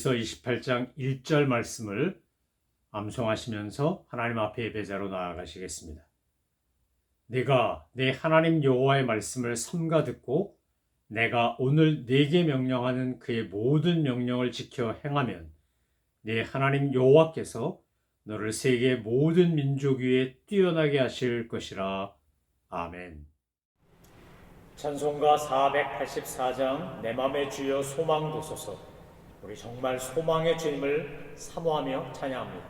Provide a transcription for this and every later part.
함께 7월의 말씀 신명기서 28장 1절 말씀을 암송하시면서 하나님 앞에 예배자로 나아가시겠습니다. 내가 내 하나님 여호와의 말씀을 삼가 듣고 내가 오늘 내게 명령하는 그의 모든 명령을 지켜 행하면 내 하나님 여호와께서 너를 세계 모든 민족 위에 뛰어나게 하실 것이라. 아멘. 찬송가 484장 내 맘의 주여 소망 되소서 우리 정말 소망의 주님을 사모하며 찬양합니다.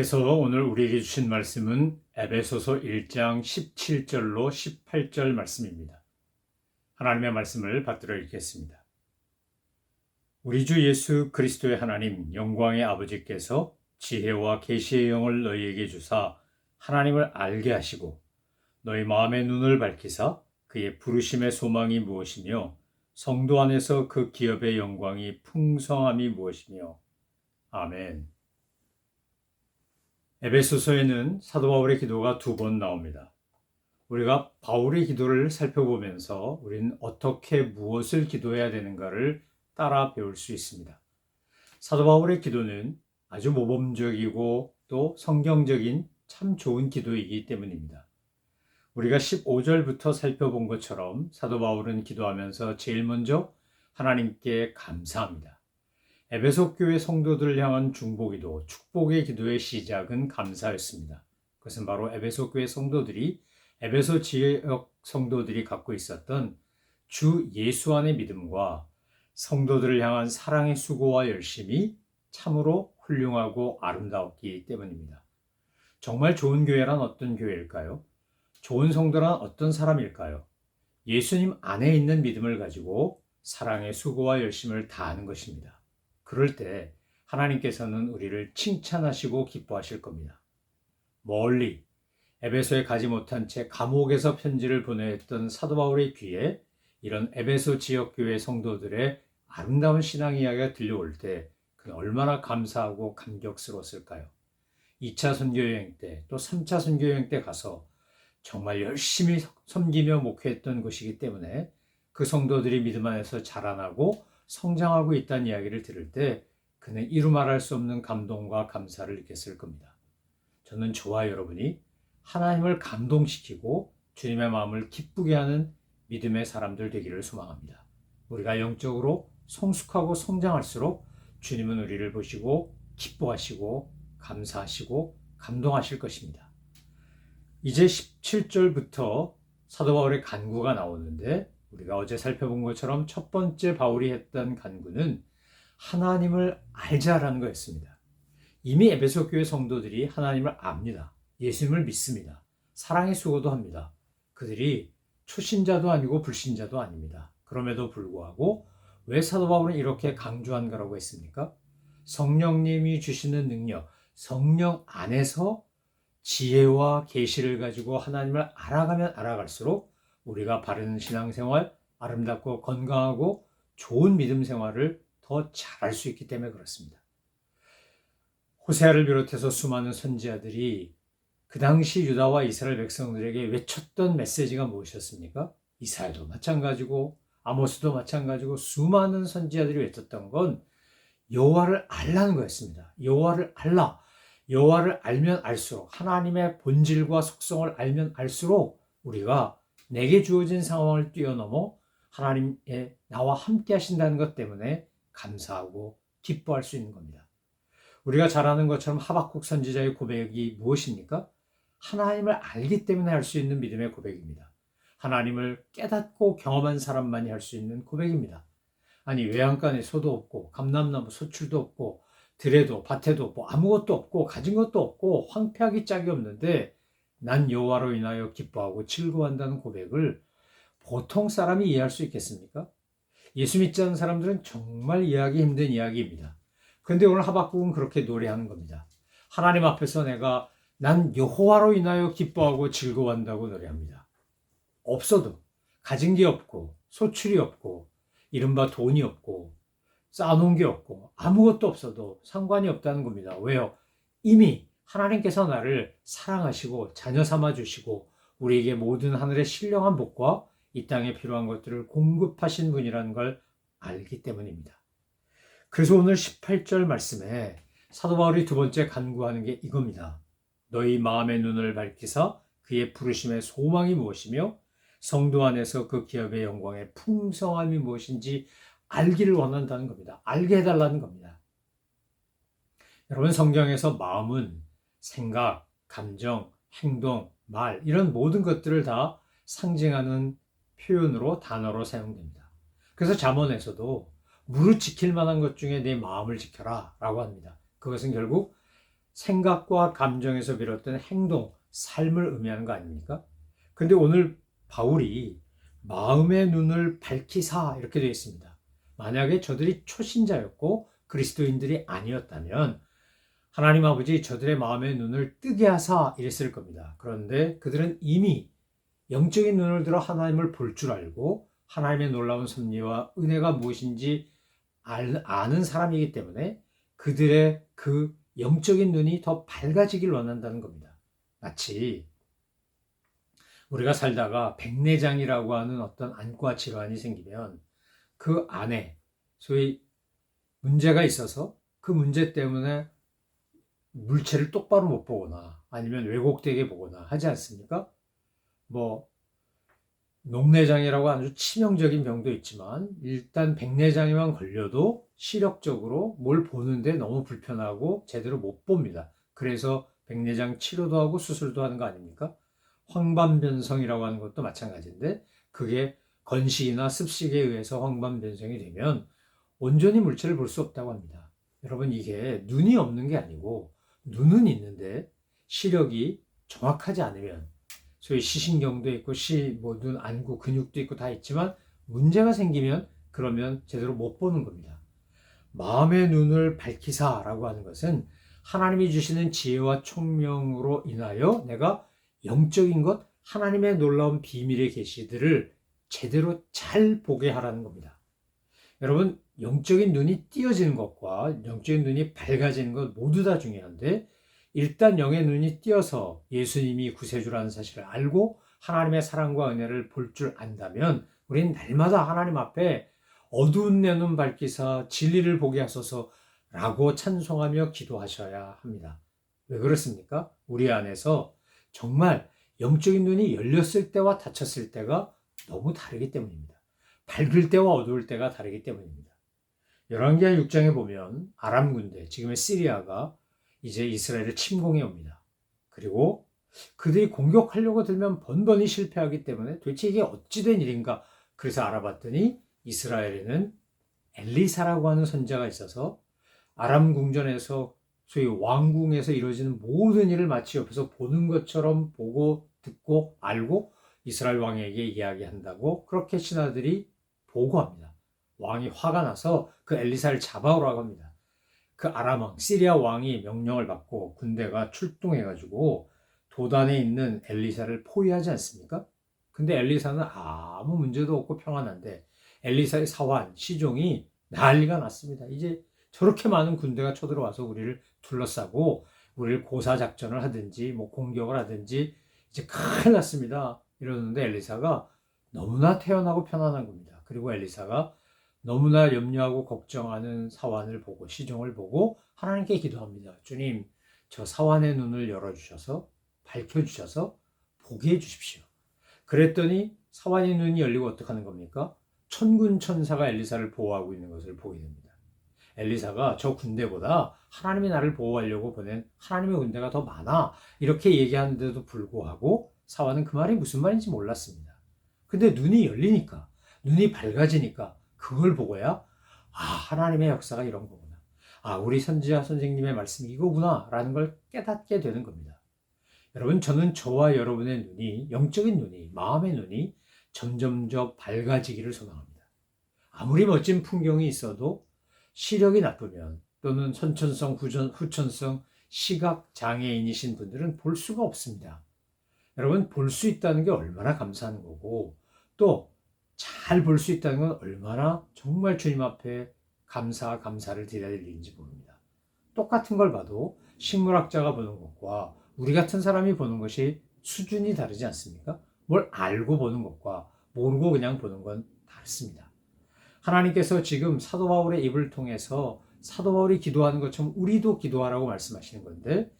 하나님께서 오늘 우리에게 주신 말씀은 에베소서 1장 17절로 18절 말씀입니다. 하나님의 말씀을 받들어 읽겠습니다. 우리 주 예수 그리스도의 하나님 영광의 아버지께서 지혜와 계시의 영을 너희에게 주사 하나님을 알게 하시고 너희 마음의 눈을 밝히사 그의 부르심의 소망이 무엇이며 성도 안에서 그 기업의 영광이 풍성함이 무엇이며 아멘. 에베소서에는 사도 바울의 기도가 두 번 나옵니다. 우리가 바울의 기도를 살펴보면서 우리는 어떻게 무엇을 기도해야 되는가를 따라 배울 수 있습니다. 사도 바울의 기도는 아주 모범적이고 또 성경적인 참 좋은 기도이기 때문입니다. 우리가 15절부터 살펴본 것처럼 사도 바울은 기도하면서 제일 먼저 하나님께 감사합니다. 에베소 교회 성도들을 향한 중보기도, 축복의 기도의 시작은 감사였습니다. 그것은 바로 에베소 교회 성도들이 에베소 지역 성도들이 갖고 있었던 주 예수 안의 믿음과 성도들을 향한 사랑의 수고와 열심이 참으로 훌륭하고 아름다웠기 때문입니다. 정말 좋은 교회란 어떤 교회일까요? 좋은 성도란 어떤 사람일까요? 예수님 안에 있는 믿음을 가지고 사랑의 수고와 열심을 다하는 것입니다. 그럴 때 하나님께서는 우리를 칭찬하시고 기뻐하실 겁니다. 멀리 에베소에 가지 못한 채 감옥에서 편지를 보내했던 사도 바울의 귀에 이런 에베소 지역 교회 성도들의 아름다운 신앙 이야기가 들려올 때 그는 얼마나 감사하고 감격스러웠을까요? 2차 선교 여행 때 또 3차 선교 여행 때 가서 정말 열심히 섬기며 목회했던 곳이기 때문에 그 성도들이 믿음 안에서 자라나고 성장하고 있다는 이야기를 들을 때 그는 이루 말할 수 없는 감동과 감사를 느꼈을 겁니다. 저는 저와 여러분이 하나님을 감동시키고 주님의 마음을 기쁘게 하는 믿음의 사람들 되기를 소망합니다. 우리가 영적으로 성숙하고 성장할수록 주님은 우리를 보시고 기뻐하시고 감사하시고 감동하실 것입니다. 이제 17절부터 사도 바울의 간구가 나오는데 우리가 어제 살펴본 것처럼 첫 번째 바울이 했던 간구는 하나님을 알자라는 거였습니다. 이미 에베소 교회 성도들이 하나님을 압니다. 예수님을 믿습니다. 사랑의 수고도 합니다. 그들이 초신자도 아니고 불신자도 아닙니다. 그럼에도 불구하고 왜 사도 바울은 이렇게 강조한 거라고 했습니까? 성령님이 주시는 능력, 성령 안에서 지혜와 계시를 가지고 하나님을 알아가면 알아갈수록 우리가 바른 신앙생활, 아름답고 건강하고 좋은 믿음 생활을 더 잘할 수 있기 때문에 그렇습니다. 호세아를 비롯해서 수많은 선지자들이 그 당시 유다와 이스라엘 백성들에게 외쳤던 메시지가 무엇이었습니까? 이사야도 마찬가지고 아모스도 마찬가지고 수많은 선지자들이 외쳤던 건 여호와를 알라는 거였습니다. 여호와를 알라. 여호와를 알면 알수록 하나님의 본질과 속성을 알면 알수록 우리가 내게 주어진 상황을 뛰어넘어 하나님의 나와 함께 하신다는 것 때문에 감사하고 기뻐할 수 있는 겁니다. 우리가 잘 아는 것처럼 하박국 선지자의 고백이 무엇입니까? 하나님을 알기 때문에 할 수 있는 믿음의 고백입니다. 하나님을 깨닫고 경험한 사람만이 할 수 있는 고백입니다. 아니 외양간에 소도 없고 감람나무 소출도 없고 들에도 밭에도 없고 아무것도 없고 가진 것도 없고 황폐하기 짝이 없는데 난 여호와로 인하여 기뻐하고 즐거워한다는 고백을 보통 사람이 이해할 수 있겠습니까? 예수 믿지 않는 사람들은 정말 이해하기 힘든 이야기입니다. 그런데 오늘 하박국은 그렇게 노래하는 겁니다. 하나님 앞에서 내가 난 여호와로 인하여 기뻐하고 즐거워한다고 노래합니다. 없어도 가진 게 없고 소출이 없고 이른바 돈이 없고 쌓아놓은 게 없고 아무것도 없어도 상관이 없다는 겁니다. 왜요? 이미 하나님께서 나를 사랑하시고 자녀 삼아 주시고 우리에게 모든 하늘의 신령한 복과 이 땅에 필요한 것들을 공급하신 분이라는 걸 알기 때문입니다. 그래서 오늘 18절 말씀에 사도 바울이 두 번째 간구하는 게 이겁니다. 너희 마음의 눈을 밝히사 그의 부르심의 소망이 무엇이며 성도 안에서 그 기업의 영광의 풍성함이 무엇인지 알기를 원한다는 겁니다. 알게 해달라는 겁니다. 여러분 성경에서 마음은 생각, 감정, 행동, 말 이런 모든 것들을 다 상징하는 표현으로 단어로 사용됩니다. 그래서 잠언에서도 무릇 지킬 만한 것 중에 내 마음을 지켜라 라고 합니다. 그것은 결국 생각과 감정에서 비롯된 행동, 삶을 의미하는 거 아닙니까? 근데 오늘 바울이 마음의 눈을 밝히사 이렇게 되어 있습니다. 만약에 저들이 초신자였고 그리스도인들이 아니었다면 하나님 아버지 저들의 마음의 눈을 뜨게 하사 이랬을 겁니다. 그런데 그들은 이미 영적인 눈을 들어 하나님을 볼 줄 알고 하나님의 놀라운 섭리와 은혜가 무엇인지 아는 사람이기 때문에 그들의 그 영적인 눈이 더 밝아지길 원한다는 겁니다. 마치 우리가 살다가 백내장이라고 하는 어떤 안과 질환이 생기면 그 안에 소위 문제가 있어서 그 문제 때문에 물체를 똑바로 못 보거나 아니면 왜곡되게 보거나 하지 않습니까? 뭐 녹내장이라고 아주 치명적인 병도 있지만 일단 백내장에만 걸려도 시력적으로 뭘 보는데 너무 불편하고 제대로 못 봅니다. 그래서 백내장 치료도 하고 수술도 하는 거 아닙니까? 황반변성이라고 하는 것도 마찬가지인데 그게 건식이나 습식에 의해서 황반 변성이 되면 온전히 물체를 볼 수 없다고 합니다. 여러분 이게 눈이 없는 게 아니고 눈은 있는데 시력이 정확하지 않으면 소위 시신경도 있고 시 뭐 눈 안구 근육도 있고 다 있지만 문제가 생기면 그러면 제대로 못 보는 겁니다. 마음의 눈을 밝히사라고 하는 것은 하나님이 주시는 지혜와 총명으로 인하여 내가 영적인 것 하나님의 놀라운 비밀의 계시들을 제대로 잘 보게 하라는 겁니다. 여러분, 영적인 눈이 띄어지는 것과 영적인 눈이 밝아지는 것 모두 다 중요한데, 일단 영의 눈이 띄어서 예수님이 구세주라는 사실을 알고 하나님의 사랑과 은혜를 볼 줄 안다면, 우리는 날마다 하나님 앞에 어두운 내 눈 밝히사 진리를 보게 하소서 라고 찬송하며 기도하셔야 합니다. 왜 그렇습니까? 우리 안에서 정말 영적인 눈이 열렸을 때와 닫혔을 때가 너무 다르기 때문입니다. 밝을 때와 어두울 때가 다르기 때문입니다. 열왕기하 6장에 보면 아람 군대, 지금의 시리아가 이제 이스라엘을 침공해 옵니다. 그리고 그들이 공격하려고 들면 번번이 실패하기 때문에 도대체 이게 어찌된 일인가? 그래서 알아봤더니 이스라엘에는 엘리사라고 하는 선자가 있어서 아람 궁전에서 소위 왕궁에서 이루어지는 모든 일을 마치 옆에서 보는 것처럼 보고 듣고 알고 이스라엘 왕에게 이야기한다고 그렇게 신하들이 보고합니다. 왕이 화가 나서 그 엘리사를 잡아오라고 합니다. 그 아람 왕, 시리아 왕이 명령을 받고 군대가 출동해 가지고 도단에 있는 엘리사를 포위하지 않습니까? 근데 엘리사는 아무 문제도 없고 평안한데 엘리사의 사환, 시종이 난리가 났습니다. 이제 저렇게 많은 군대가 쳐들어와서 우리를 둘러싸고 우리를 고사 작전을 하든지 뭐 공격을 하든지 이제 큰일 났습니다. 이러는데 엘리사가 너무나 태어나고 편안한 겁니다. 그리고 엘리사가 너무나 염려하고 걱정하는 사환을 보고 시종을 보고 하나님께 기도합니다. 주님, 저 사환의 눈을 열어 주셔서 밝혀 주셔서 보게 해 주십시오. 그랬더니 사환의 눈이 열리고 어떡하는 겁니까? 천군 천사가 엘리사를 보호하고 있는 것을 보게 됩니다. 엘리사가 저 군대보다 하나님이 나를 보호하려고 보낸 하나님의 군대가 더 많아. 이렇게 얘기하는데도 불구하고 사환은 그 말이 무슨 말인지 몰랐습니다. 근데 눈이 열리니까, 눈이 밝아지니까 그걸 보고야, 아, 하나님의 역사가 이런 거구나. 아, 우리 선지자 선생님의 말씀이 이거구나. 라는 걸 깨닫게 되는 겁니다. 여러분, 저는 저와 여러분의 눈이, 영적인 눈이, 마음의 눈이 점점점 밝아지기를 소망합니다. 아무리 멋진 풍경이 있어도 시력이 나쁘면 또는 선천성, 후전, 후천성, 시각 장애인이신 분들은 볼 수가 없습니다. 여러분, 볼 수 있다는 게 얼마나 감사한 거고, 또 잘 볼 수 있다는 건 얼마나 정말 주님 앞에 감사, 감사를 드려야 될 일인지 모릅니다. 똑같은 걸 봐도 식물학자가 보는 것과 우리 같은 사람이 보는 것이 수준이 다르지 않습니까? 뭘 알고 보는 것과 모르고 그냥 보는 건 다릅니다. 하나님께서 지금 사도 바울의 입을 통해서 사도 바울이 기도하는 것처럼 우리도 기도하라고 말씀하시는 건데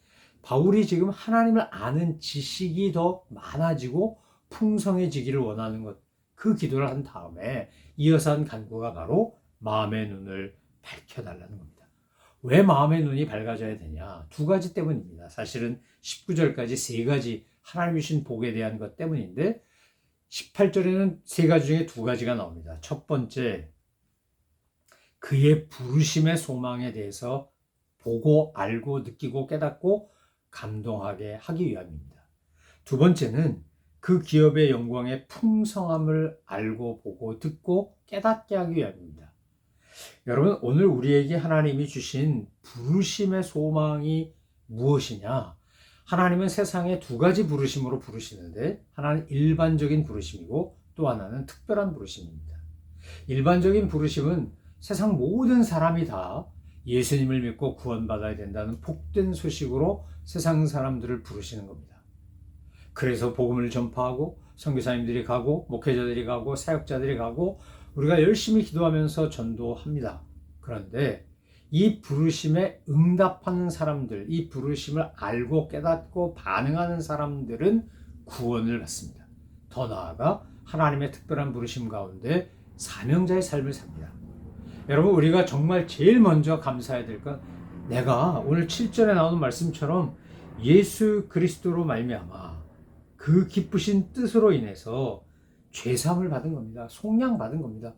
바울이 지금 하나님을 아는 지식이 더 많아지고 풍성해지기를 원하는 것, 그 기도를 한 다음에 이어서 한 간구가 바로 마음의 눈을 밝혀달라는 겁니다. 왜 마음의 눈이 밝아져야 되냐? 두 가지 때문입니다. 사실은 19절까지 세 가지 하나님 주신 복에 대한 것 때문인데 18절에는 세 가지 중에 두 가지가 나옵니다. 첫 번째, 그의 부르심의 소망에 대해서 보고 알고 느끼고 깨닫고 감동하게 하기 위함입니다. 두 번째는 그 기업의 영광의 풍성함을 알고 보고 듣고 깨닫게 하기 위함입니다. 여러분, 오늘 우리에게 하나님이 주신 부르심의 소망이 무엇이냐? 하나님은 세상에 두 가지 부르심으로 부르시는데, 하나는 일반적인 부르심이고, 또 하나는 특별한 부르심입니다. 일반적인 부르심은 세상 모든 사람이 다 예수님을 믿고 구원받아야 된다는 복된 소식으로 세상 사람들을 부르시는 겁니다. 그래서 복음을 전파하고 선교사님들이 가고 목회자들이 가고 사역자들이 가고 우리가 열심히 기도하면서 전도합니다. 그런데 이 부르심에 응답하는 사람들, 이 부르심을 알고 깨닫고 반응하는 사람들은 구원을 받습니다. 더 나아가 하나님의 특별한 부르심 가운데 사명자의 삶을 삽니다. 여러분 우리가 정말 제일 먼저 감사해야 될 건 내가 오늘 7절에 나오는 말씀처럼 예수 그리스도로 말미암아 그 기쁘신 뜻으로 인해서 죄상을 받은 겁니다. 속량 받은 겁니다.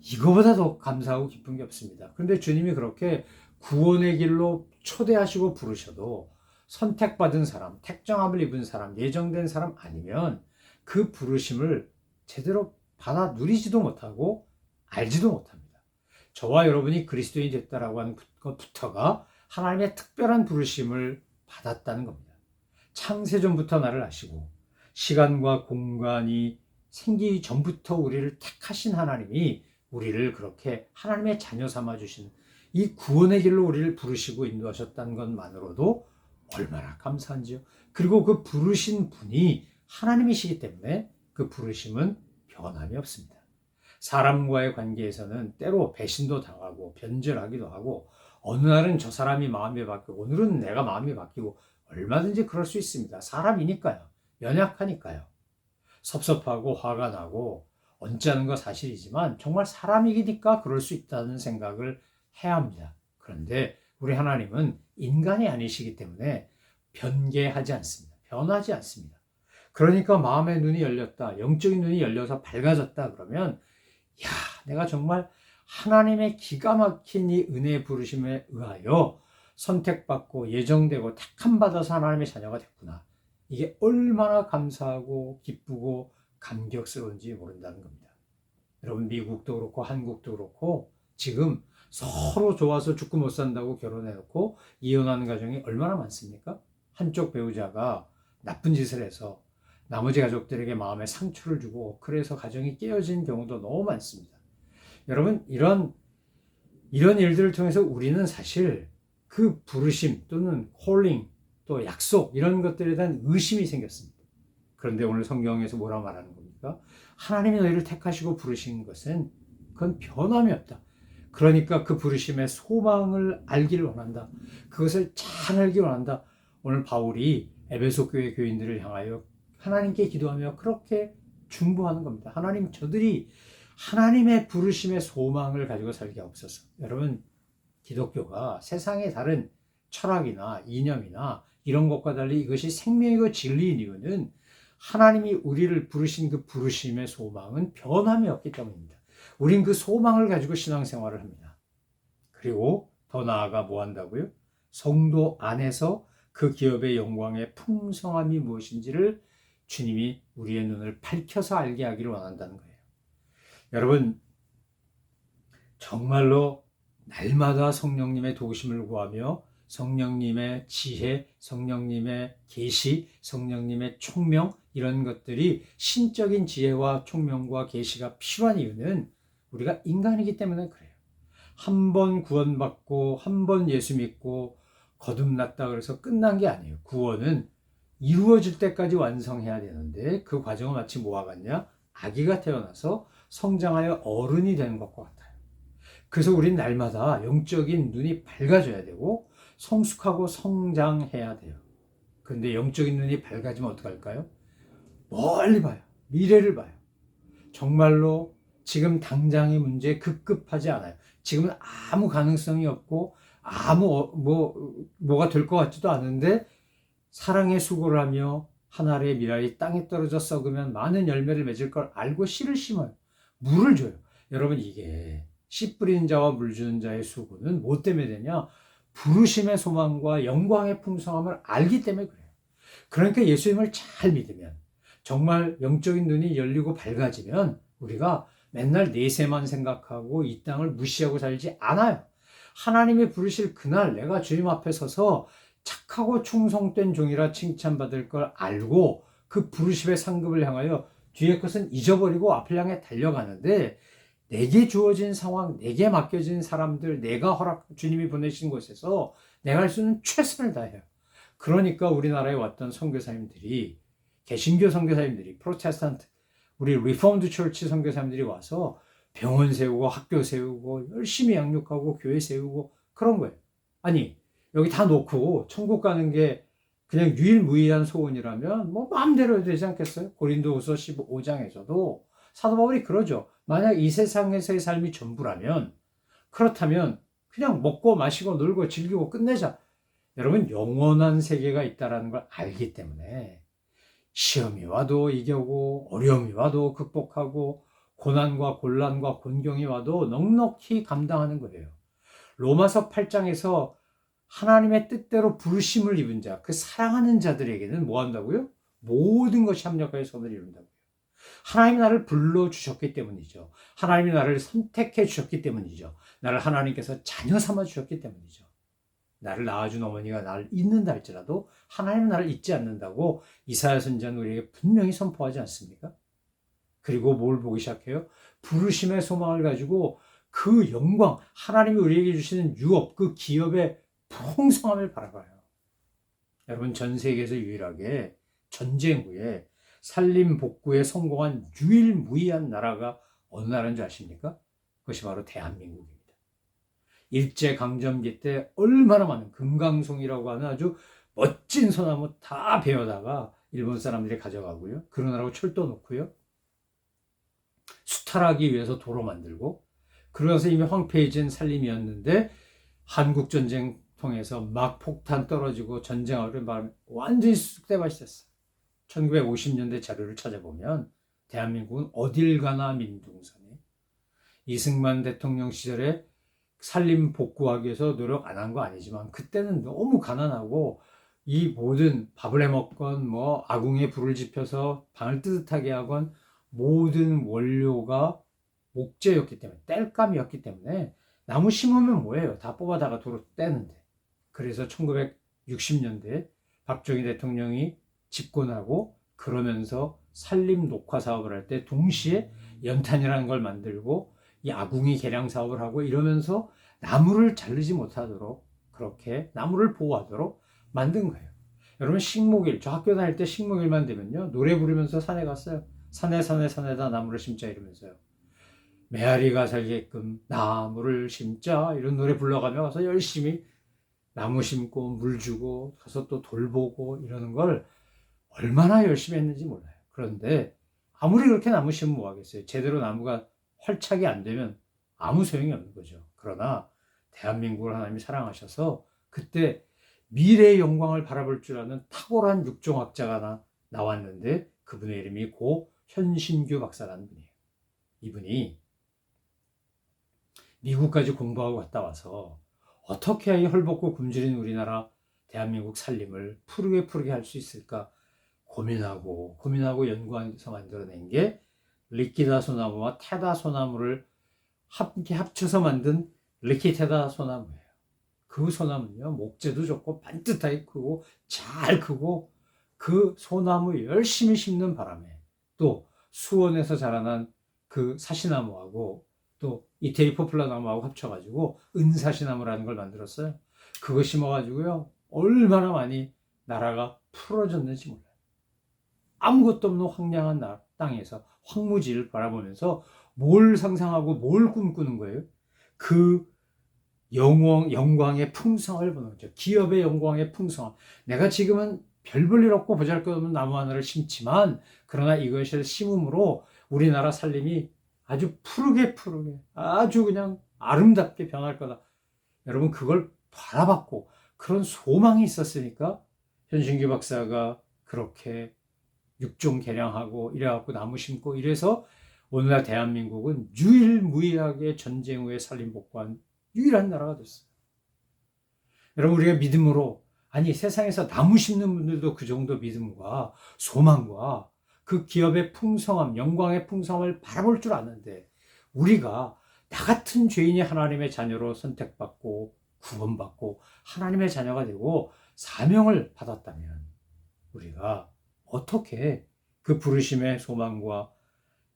이거보다 더 감사하고 기쁜 게 없습니다. 그런데 주님이 그렇게 구원의 길로 초대하시고 부르셔도 선택받은 사람, 택정함을 입은 사람, 예정된 사람 아니면 그 부르심을 제대로 받아 누리지도 못하고 알지도 못합니다. 저와 여러분이 그리스도인이 됐다라고 하는 것부터가 하나님의 특별한 부르심을 받았다는 겁니다. 창세전부터 나를 아시고 시간과 공간이 생기기 전부터 우리를 택하신 하나님이 우리를 그렇게 하나님의 자녀 삼아 주신 이 구원의 길로 우리를 부르시고 인도하셨다는 것만으로도 얼마나 감사한지요. 그리고 그 부르신 분이 하나님이시기 때문에 그 부르심은 변함이 없습니다. 사람과의 관계에서는 때로 배신도 당하고 변절하기도 하고 어느 날은 저 사람이 마음이 바뀌고 오늘은 내가 마음이 바뀌고 얼마든지 그럴 수 있습니다. 사람이니까요. 연약하니까요. 섭섭하고 화가 나고 언짢은 거 사실이지만 정말 사람이니까 그럴 수 있다는 생각을 해야 합니다. 그런데 우리 하나님은 인간이 아니시기 때문에 변개하지 않습니다. 변하지 않습니다. 그러니까 마음의 눈이 열렸다. 영적인 눈이 열려서 밝아졌다. 그러면, 야, 내가 정말 하나님의 기가 막힌 이 은혜 부르심에 의하여 선택받고 예정되고 택함 받아서 하나님의 자녀가 됐구나. 이게 얼마나 감사하고 기쁘고 감격스러운지 모른다는 겁니다. 여러분, 미국도 그렇고 한국도 그렇고 지금 서로 좋아서 죽고 못 산다고 결혼해놓고 이혼하는 가정이 얼마나 많습니까? 한쪽 배우자가 나쁜 짓을 해서 나머지 가족들에게 마음에 상처를 주고 그래서 가정이 깨어진 경우도 너무 많습니다. 여러분 이런 이런 일들을 통해서 우리는 사실 그 부르심 또는 콜링 또 약속 이런 것들에 대한 의심이 생겼습니다. 그런데 오늘 성경에서 뭐라 말하는 겁니까? 하나님이 너희를 택하시고 부르신 것은 그건 변함이 없다. 그러니까 그 부르심의 소망을 알기를 원한다. 그것을 잘 알기 원한다. 오늘 바울이 에베소 교회 교인들을 향하여 하나님께 기도하며 그렇게 중보하는 겁니다. 하나님 저들이 하나님의 부르심의 소망을 가지고 살게 없어서 여러분 기독교가 세상의 다른 철학이나 이념이나 이런 것과 달리 이것이 생명이고 진리인 이유는 하나님이 우리를 부르신 그 부르심의 소망은 변함이 없기 때문입니다. 우린 그 소망을 가지고 신앙생활을 합니다. 그리고 더 나아가 뭐 한다고요? 성도 안에서 그 기업의 영광의 풍성함이 무엇인지를 주님이 우리의 눈을 밝혀서 알게 하기를 원한다는 거예요. 여러분, 정말로 날마다 성령님의 도우심을 구하며 성령님의 지혜, 성령님의 계시, 성령님의 총명 이런 것들이 신적인 지혜와 총명과 계시가 필요한 이유는 우리가 인간이기 때문에 그래요. 한 번 구원받고 한 번 예수 믿고 거듭났다 그래서 끝난 게 아니에요. 구원은 이루어질 때까지 완성해야 되는데 그 과정은 마치 뭐와 같냐? 아기가 태어나서 성장하여 어른이 되는 것과 같아요. 그래서 우린 날마다 영적인 눈이 밝아져야 되고 성숙하고 성장해야 돼요. 근데 영적인 눈이 밝아지면 어떡할까요? 멀리 봐요. 미래를 봐요. 정말로 지금 당장의 문제에 급급하지 않아요. 지금은 아무 가능성이 없고 아무 어, 뭐 뭐가 될 것 같지도 않은데 사랑의 수고를 하며 한 알의 미랄이 땅에 떨어져 썩으면 많은 열매를 맺을 걸 알고 씨를 심어요. 물을 줘요. 여러분 이게 씨 뿌리는 자와 물 주는 자의 수고는 뭐 때문에 되냐? 부르심의 소망과 영광의 풍성함을 알기 때문에 그래요. 그러니까 예수님을 잘 믿으면 정말 영적인 눈이 열리고 밝아지면 우리가 맨날 내세만 생각하고 이 땅을 무시하고 살지 않아요. 하나님이 부르실 그날 내가 주님 앞에 서서 착하고 충성된 종이라 칭찬받을 걸 알고 그 부르심의 상급을 향하여 뒤의 것은 잊어버리고 앞을 향해 달려가는데 내게 주어진 상황, 내게 맡겨진 사람들, 내가 허락, 주님이 보내신 곳에서 내가 할 수 있는 최선을 다해요. 그러니까 우리나라에 왔던 선교사님들이 개신교 선교사님들이 프로테스탄트 우리 리폼드 철치 선교사님들이 와서 병원 세우고 학교 세우고 열심히 양육하고 교회 세우고 그런 거예요. 아니 여기 다 놓고 천국 가는 게 그냥 유일무이한 소원이라면 뭐 마음대로 해도 되지 않겠어요? 고린도후서 15장에서도 사도 바울이 그러죠. 만약 이 세상에서의 삶이 전부라면 그렇다면 그냥 먹고 마시고 놀고 즐기고 끝내자. 여러분 영원한 세계가 있다라는 걸 알기 때문에 시험이 와도 이겨고 어려움이 와도 극복하고 고난과 곤란과 곤경이 와도 넉넉히 감당하는 거예요. 로마서 8장에서 하나님의 뜻대로 부르심을 입은 자, 그 사랑하는 자들에게는 뭐 한다고요? 모든 것이 합력하여 선을 이룬다고요. 하나님이 나를 불러주셨기 때문이죠. 하나님이 나를 선택해 주셨기 때문이죠. 나를 하나님께서 자녀 삼아 주셨기 때문이죠. 나를 낳아준 어머니가 나를 잊는다 할지라도 하나님은 나를 잊지 않는다고 이사야 선지자는 우리에게 분명히 선포하지 않습니까? 그리고 뭘 보기 시작해요? 부르심의 소망을 가지고 그 영광, 하나님이 우리에게 주시는 유업, 그 기업의 풍성함을 바라봐요. 여러분, 전 세계에서 유일하게 전쟁 후에 산림 복구에 성공한 유일무이한 나라가 어느 나라인 줄 아십니까? 그것이 바로 대한민국입니다. 일제 강점기 때 얼마나 많은 금강송이라고 하는 아주 멋진 소나무 다 베어다가 일본 사람들이 가져가고요. 그러느라고 철도 놓고요. 수탈하기 위해서 도로 만들고 그러면서 이미 황폐해진 살림이었는데 한국 전쟁 통해서 막 폭탄 떨어지고 전쟁하고 말 완전히 쑥대밭이 됐어. 1950년대 자료를 찾아보면 대한민국은 어딜 가나 민둥산에 이승만 대통령 시절에 살림 복구하기 위해서 노력 안 한 거 아니지만 그때는 너무 가난하고 이 모든 밥을 해 먹건 뭐 아궁이에 불을 지펴서 방을 뜨뜻하게 하건 모든 원료가 목재였기 때문에 땔감이었기 때문에 나무 심으면 뭐예요? 다 뽑아다가 도로 떼는데. 그래서 1960년대 박정희 대통령이 집권하고 그러면서 산림 녹화 사업을 할 때 동시에 연탄이라는 걸 만들고 이 아궁이 개량 사업을 하고 이러면서 나무를 자르지 못하도록 그렇게 나무를 보호하도록 만든 거예요. 여러분 식목일 저 학교 다닐 때 식목일만 되면요 노래 부르면서 산에 갔어요. 산에 산에 산에다 나무를 심자 이러면서요. 메아리가 살게끔 나무를 심자 이런 노래 불러가며 가서 열심히 나무 심고 물 주고 가서 또 돌보고 이러는 걸 얼마나 열심히 했는지 몰라요. 그런데 아무리 그렇게 나무 심으면 뭐 하겠어요. 제대로 나무가 활착이 안 되면 아무 소용이 없는 거죠. 그러나 대한민국을 하나님이 사랑하셔서 그때 미래의 영광을 바라볼 줄 아는 탁월한 육종학자가 나, 나왔는데 그분의 이름이 고 현신규 박사라는 분이에요. 이분이 미국까지 공부하고 갔다 와서 어떻게 해야 이 헐벗고 굶주린 우리나라 대한민국 살림을 푸르게 푸르게 할 수 있을까 고민하고 고민하고 연구해서 만들어낸 게 리키다 소나무와 테다 소나무를 함께 합쳐서 만든 리키테다 소나무예요. 그 소나무는요 목재도 좋고 반듯하게 크고 잘 크고 그 소나무 열심히 심는 바람에 또 수원에서 자라난 그 사시나무하고 또 이태리 포플라 나무하고 합쳐가지고 은사시나무라는 걸 만들었어요. 그거 심어가지고요 얼마나 많이 나라가 풀어졌는지 몰라요. 아무것도 없는 황량한 나, 땅에서 황무지를 바라보면서 뭘 상상하고 뭘 꿈꾸는 거예요? 그 영광, 영광의 풍성을 보는 거죠. 기업의 영광의 풍성. 내가 지금은 별 볼 일 없고 보잘 것 없는 나무 하나를 심지만 그러나 이것을 심음으로 우리나라 살림이 아주 푸르게 푸르게 아주 그냥 아름답게 변할 거다. 여러분 그걸 바라봤고 그런 소망이 있었으니까 현신규 박사가 그렇게 육종 개량하고 이래갖고 나무 심고 이래서 오늘날 대한민국은 유일무이하게 전쟁 후에 살림 복구한 유일한 나라가 됐어요. 여러분 우리가 믿음으로 아니 세상에서 나무 심는 분들도 그 정도 믿음과 소망과 그 기업의 풍성함, 영광의 풍성함을 바라볼 줄 아는데 우리가 나 같은 죄인이 하나님의 자녀로 선택받고 구원받고 하나님의 자녀가 되고 사명을 받았다면 우리가 어떻게 그 부르심의 소망과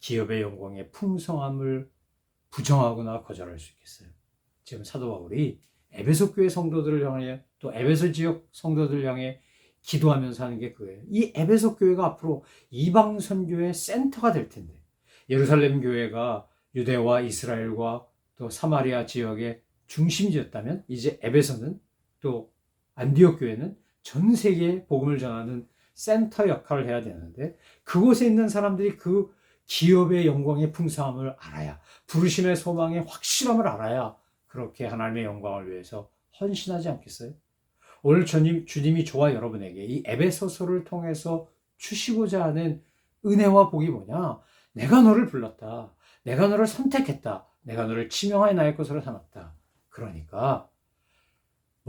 기업의 영광의 풍성함을 부정하거나 거절할 수 있겠어요? 지금 사도 바울이 에베소 교회 성도들을 향해 또 에베소 지역 성도들을 향해 기도하면서 하는 게 그거예요. 이 에베소 교회가 앞으로 이방 선교의 센터가 될 텐데 예루살렘 교회가 유대와 이스라엘과 또 사마리아 지역의 중심지였다면 이제 에베소는 또 안디옥 교회는 전 세계에 복음을 전하는 센터 역할을 해야 되는데 그곳에 있는 사람들이 그 기업의 영광의 풍성함을 알아야 부르심의 소망의 확실함을 알아야 그렇게 하나님의 영광을 위해서 헌신하지 않겠어요? 오늘 주님, 주님이 저와 여러분에게 이 에베소서를 통해서 주시고자 하는 은혜와 복이 뭐냐? 내가 너를 불렀다. 내가 너를 선택했다. 내가 너를 치명하여 나의 것으로 삼았다. 그러니까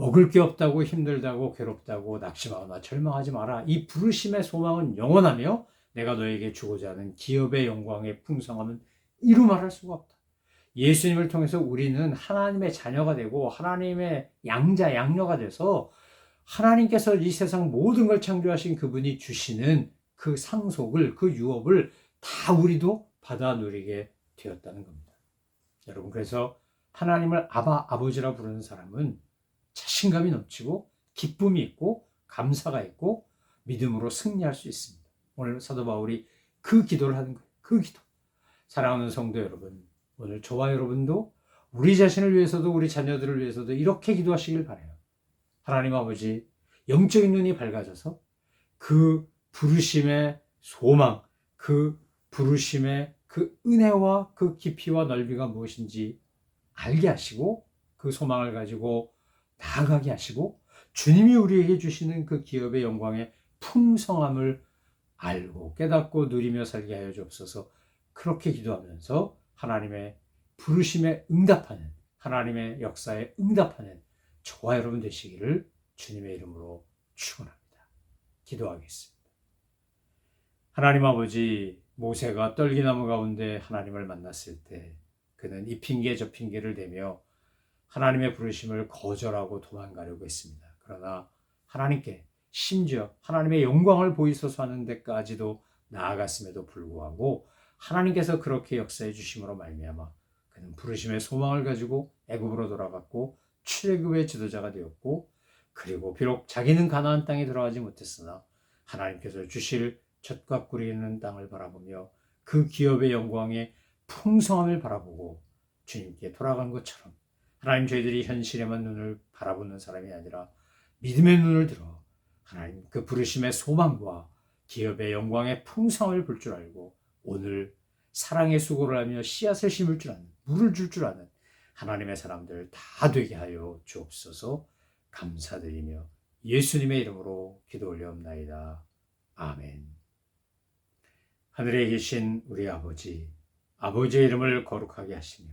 먹을 게 없다고 힘들다고 괴롭다고 낙심하거나 절망하지 마라. 이 부르심의 소망은 영원하며 내가 너에게 주고자 하는 기업의 영광의 풍성함은 이루 말할 수가 없다. 예수님을 통해서 우리는 하나님의 자녀가 되고 하나님의 양자 양녀가 돼서 하나님께서 이 세상 모든 걸 창조하신 그분이 주시는 그 상속을 그 유업을 다 우리도 받아 누리게 되었다는 겁니다. 여러분 그래서 하나님을 아바 아버지라 부르는 사람은 자신감이 넘치고 기쁨이 있고 감사가 있고 믿음으로 승리할 수 있습니다. 오늘 사도 바울이 그 기도를 하는 거예요. 그 기도. 사랑하는 성도 여러분, 오늘 저와 여러분도 우리 자신을 위해서도 우리 자녀들을 위해서도 이렇게 기도하시길 바래요. 하나님 아버지, 영적인 눈이 밝아져서 그 부르심의 소망, 그 부르심의 그 은혜와 그 깊이와 넓이가 무엇인지 알게 하시고 그 소망을 가지고 나아가게 하시고 주님이 우리에게 주시는 그 기업의 영광의 풍성함을 알고 깨닫고 누리며 살게 하여 주옵소서 그렇게 기도하면서 하나님의 부르심에 응답하는 하나님의 역사에 응답하는 저와 여러분 되시기를 주님의 이름으로 축원합니다. 기도하겠습니다. 하나님 아버지 모세가 떨기나무 가운데 하나님을 만났을 때 그는 이 핑계 저 핑계를 대며 하나님의 부르심을 거절하고 도망가려고 했습니다. 그러나 하나님께 심지어 하나님의 영광을 보이소서 하는 데까지도 나아갔음에도 불구하고 하나님께서 그렇게 역사해 주심으로 말미암아 그는 부르심의 소망을 가지고 애굽으로 돌아갔고 출애굽의 지도자가 되었고 그리고 비록 자기는 가나안 땅에 들어가지 못했으나 하나님께서 주실 젖과 꿀이 있는 땅을 바라보며 그 기업의 영광의 풍성함을 바라보고 주님께 돌아간 것처럼 하나님 저희들이 현실에만 눈을 바라보는 사람이 아니라 믿음의 눈을 들어 하나님 그 부르심의 소망과 기업의 영광의 풍성을 볼 줄 알고 오늘 사랑의 수고를 하며 씨앗을 심을 줄 아는 물을 줄 줄 아는 하나님의 사람들 다 되게 하여 주옵소서 감사드리며 예수님의 이름으로 기도 올려옵나이다. 아멘. 하늘에 계신 우리 아버지, 아버지의 이름을 거룩하게 하시며